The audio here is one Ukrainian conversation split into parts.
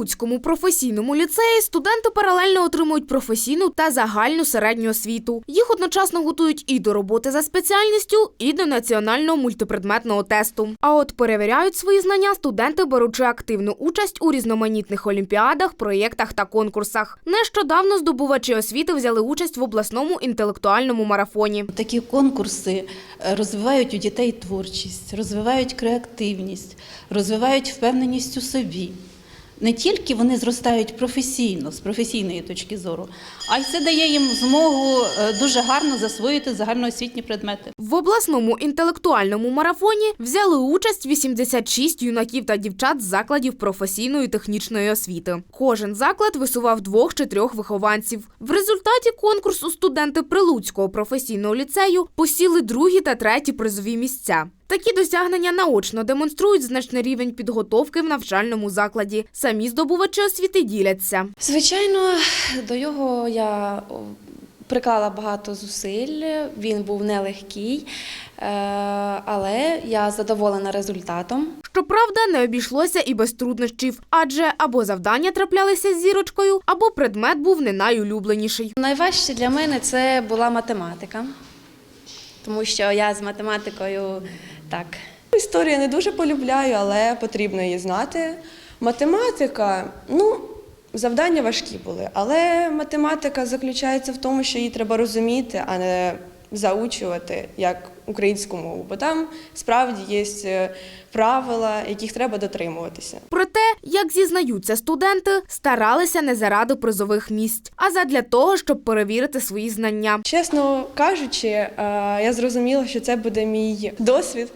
Прилуцькому професійному ліцеї студенти паралельно отримують професійну та загальну середню освіту. Їх одночасно готують і до роботи за спеціальністю, і до національного мультипредметного тесту. А от перевіряють свої знання студенти, беручи активну участь у різноманітних олімпіадах, проєктах та конкурсах. Нещодавно здобувачі освіти взяли участь в обласному інтелектуальному марафоні. Такі конкурси е, розвивають у дітей творчість, розвивають креативність, розвивають впевненість у собі. Не тільки вони зростають професійно, з професійної точки зору, а й це дає їм змогу е, дуже гарно засвоїти загальноосвітні предмети. В обласному інтелектуальному марафоні взяли участь 86 юнаків та дівчат з закладів професійної технічної освіти. Кожен заклад висував двох чи трьох вихованців. В результаті конкурсу студенти Прилуцького професійного ліцею посіли другі та треті призові місця. Такі досягнення наочно демонструють значний рівень підготовки в навчальному закладі. Самі здобувачі освіти діляться. Звичайно, до його я приклала багато зусиль. Він був нелегкий, е, але я задоволена результатом. Щоправда, не обійшлося і без труднощів, адже або завдання траплялися з зірочкою, або предмет був не найулюбленіший. Найважче для мене це була математика, тому що я з математикою так. Історію не дуже полюбляю, але потрібно її знати. Математика, ну, завдання важкі були, але математика заключається в тому, що її треба розуміти, а не заучувати як українську мову. Бо там справді є е, правила, яких треба дотримуватися. Проте, як зізнаються студенти, старалися не заради призових місць, а задля того, щоб перевірити свої знання. Чесно кажучи, е, я зрозуміла, що це буде мій досвід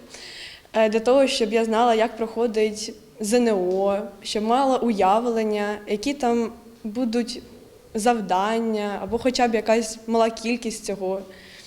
е, для того, щоб я знала, як проходить ЗНО, щоб мала уявлення, які там будуть завдання, або хоча б якась мала кількість цього,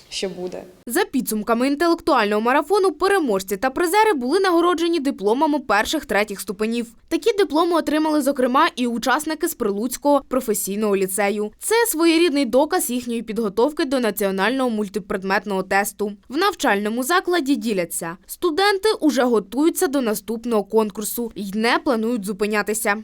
що буде. За підсумками інтелектуального марафону, переможці та призери були нагороджені дипломами перших третіх ступенів. Такі дипломи отримали, зокрема, і учасники з Прилуцького професійного ліцею. Це своєрідний доказ їхньої підготовки до національного мультипредметного тесту. В навчальному закладі діляться. Студенти уже готуються до наступного конкурсу і не планують зупинятися.